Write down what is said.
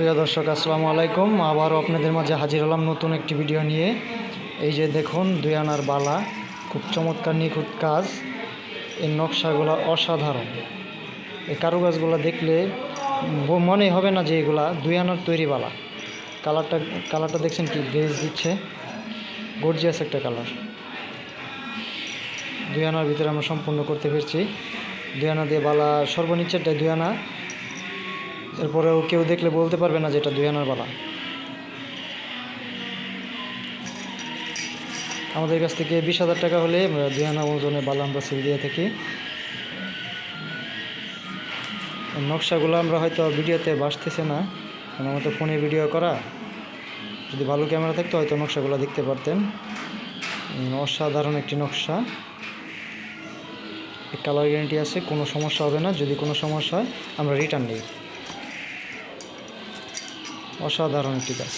প্রিয় দর্শক, আসসালামু আলাইকুম। আবারও আপনাদের মাঝে হাজির হলাম নতুন একটি ভিডিও নিয়ে। এই যে দেখুন, দুই আনার বালা, খুব চমৎকার নিখুঁত কাজ। এই নকশাগুলো অসাধারণ। এই কারুকাজগুলো দেখলে মনে হবে না যে এগুলা দুই আনার তৈরি বালা। কালারটা কালারটা দেখছেন কি? গ্লেজ দিচ্ছে। গর্জিয়াস একটা কালার। দুই আনার ভিতরে আমরা সম্পূর্ণ করতে পেরেছি। দুই আনা দিয়ে বালা সর্বনিচেরটাই দুই আনা। এরপরেও কেউ দেখলে বলতে পারবে না যে এটা দুই আনার বালা। আমাদের কাছ থেকে বিশ হাজার টাকা হলে আমরা দুই আনা ওজনের বালা আমরা সেল দিয়ে থাকি। নকশাগুলো আমরা হয়তো ভিডিওতে বাসতেছে না, কারণ আমাদের ফোনে ভিডিও করা। যদি ভালো ক্যামেরা থাকতো হয়তো নকশাগুলো দেখতে পারতেন। অসাধারণ একটি নকশা। কালার গ্যারেন্টি আছে, কোনো সমস্যা হবে না। যদি কোনো সমস্যা হয়, আমরা রিটার্ন নিই অসাধারণ একটি কাজ